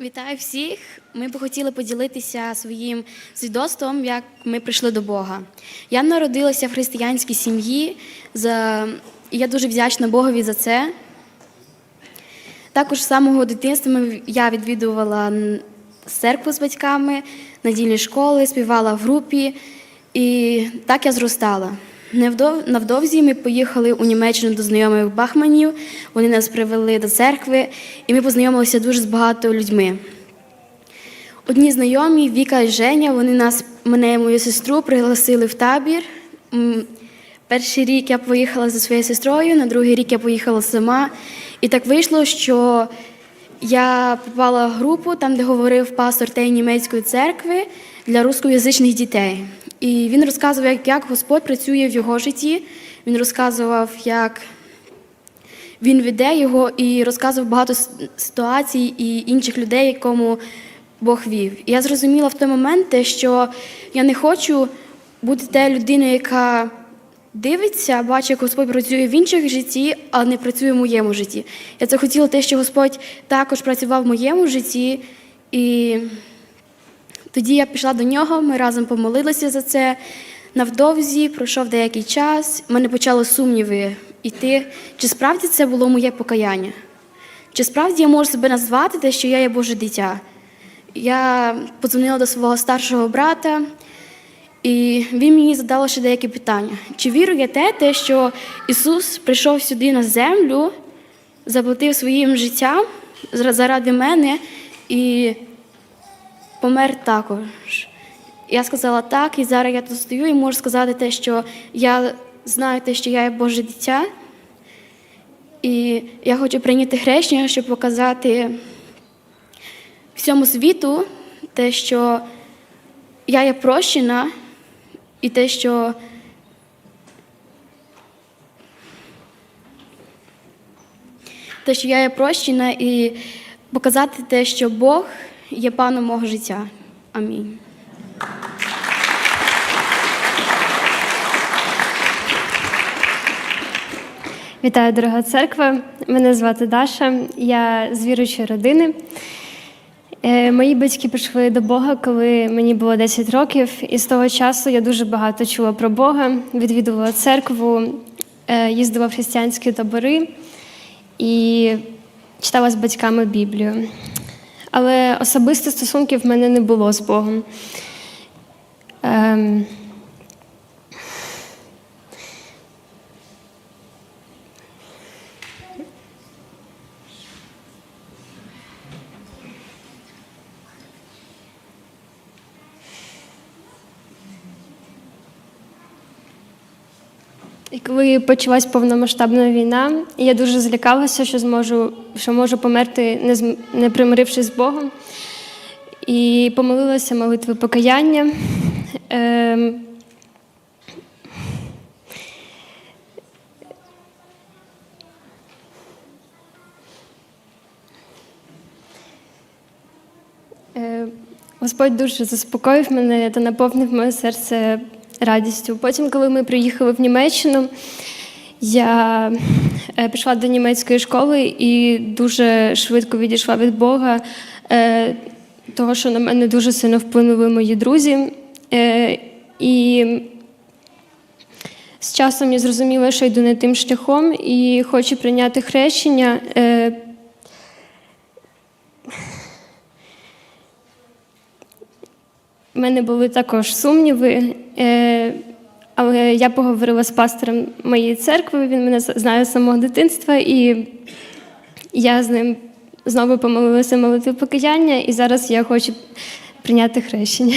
Вітаю всіх! Ми б хотіли поділитися своїм свідоцтвом, як ми прийшли до Бога. Я народилася в християнській сім'ї. І Я дуже вдячна Богові за це. Також з самого дитинства я відвідувала церкву з батьками, надільні школи, співала в групі, і так я зростала. Навдовзі ми поїхали у Німеччину до знайомих бахманів. Вони нас привели до церкви, і ми познайомилися дуже з багато людьми. Одні знайомі, Віка і Женя, вони нас, мене і мою сестру, пригласили в табір. Перший рік я поїхала зі своєю сестрою, на другий рік я поїхала сама. І так вийшло, що я попала в групу, там, де говорив пастор тієї німецької церкви для рускоязичних дітей. І він розказував, як- як Господь працює в його житті. Він розказував, як він веде його і розказував багато ситуацій і інших людей, якому Бог вів. І я зрозуміла в той момент, що я не хочу бути те людиною, яка дивиться, бачить, як Господь працює в інших житті, а не працює в моєму житті. Я це хотіла те, що Господь також працював в моєму житті. І тоді я пішла до нього, ми разом помолилися за це. Навдовзі пройшов деякий час, в мене почали сумніви йти, чи справді це було моє покаяння? Чи справді я можу себе назвати те, що я є Боже дитя? Я подзвонила до свого старшого брата, і він мені задав ще деякі питання. Чи вірю я те, те, що Ісус прийшов сюди на землю, заплатив своїм життям заради мене і помер також. Я сказала так, і зараз я тут стою і можу сказати те, що я знаю те, що я є Боже дитя. І я хочу прийняти хрещення, щоб показати всьому світу те, що я є прощена, і те, що те, що я є прощена, і показати те, що Бог є паном мого життя. Амінь. Вітаю, дорога церква. Мене звати Даша, я з віруючої родини. Е, Мої батьки прийшли до Бога, коли мені було 10 років, і з того часу я дуже багато чула про Бога, відвідувала церкву, е, їздила в християнські табори і читала з батьками Біблію. Але особисто стосунків в мене не було з Богом. Коли почалась повномасштабна війна, я дуже злякалася, що зможу, що можу померти, не, зм- не примирившись з Богом. І помолилася молитви покаяння. Ем, Е, Господь дуже заспокоїв мене та наповнив моє серце радістю. Потім, коли ми приїхали в Німеччину, я е, пішла до німецької школи і дуже швидко відійшла від Бога, е, того, що на мене дуже сильно вплинули мої друзі. Е, І з часом я зрозуміла, що йду не тим шляхом і хочу прийняти хрещення. Е, У мене були також сумніви, е, але я поговорила з пастором моєї церкви, він мене знає з самого дитинства, і я з ним знову помолилася молитву покаяння, і зараз я хочу прийняти хрещення.